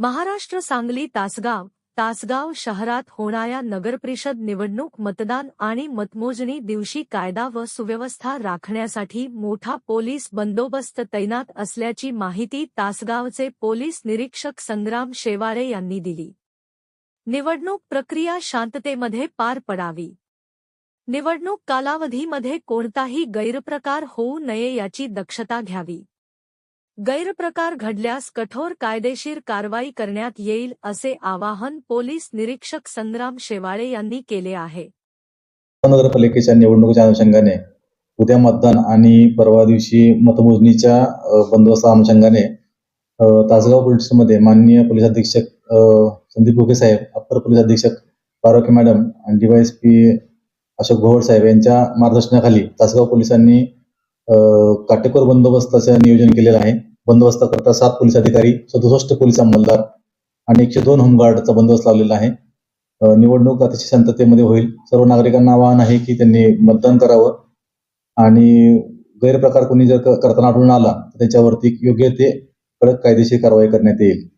महाराष्ट्र सांगली तासगाव तासगाव शहरात होणाऱ्या नगरपरिषद निवडणूक मतदान आणि मतमोजणी दिवशी कायदा व सुव्यवस्था राखण्यासाठी मोठा पोलीस बंदोबस्त तैनात असल्याची माहिती तासगावचे पोलीस निरीक्षक संग्राम शेवारे यांनी दिली. निवडणूक प्रक्रिया शांततेमध्ये पार पडावी. निवडणूक कालावधीमध्ये कोणताही गैरप्रकार होऊ नये याची दक्षता घ्यावी. गैरप्रकार घडल्यास कठोर कायदेशीर कारवाई करण्यात येईल असे आवाहन पोलीस निरीक्षक संग्राम शेवाळे यांनी केले आहे. नगरपालिकेच्या निवडणुकीच्या अनुषंगाने उद्या मतदान आणि परवा दिवशी मतमोजणीच्या बंदोबस्त बंदोबस्ता अनुषंगाने तासगाव पोलीस माननीय पोलीस अधीक्षक संदीप भोके साहेब अप्पर पोलीस अधीक्षक पारोके मॅडम आणि डीवायएसपी अशोक भोवड साहेब यांच्या मार्गदर्शनाखाली तासगाव पोलिसांनी काटेकोर बंदोबस्ताचं नियोजन केलेलं आहे. बंदोबस्त करता सात पोलीस अधिकारी सदुसष्ट पोलीस अंमलदार आणि एकशे दोन होमगार्डचा बंदोबस्त लावलेला आहे. निवडणूक अतिशय शांततेमध्ये होईल. सर्व नागरिकांना आवाहन आहे की त्यांनी मतदान करावं आणि गैरप्रकार कोणी जर करताना आढळून आला तर त्याच्यावरती योग्य ते कडक कायदेशीर कारवाई करण्यात येईल.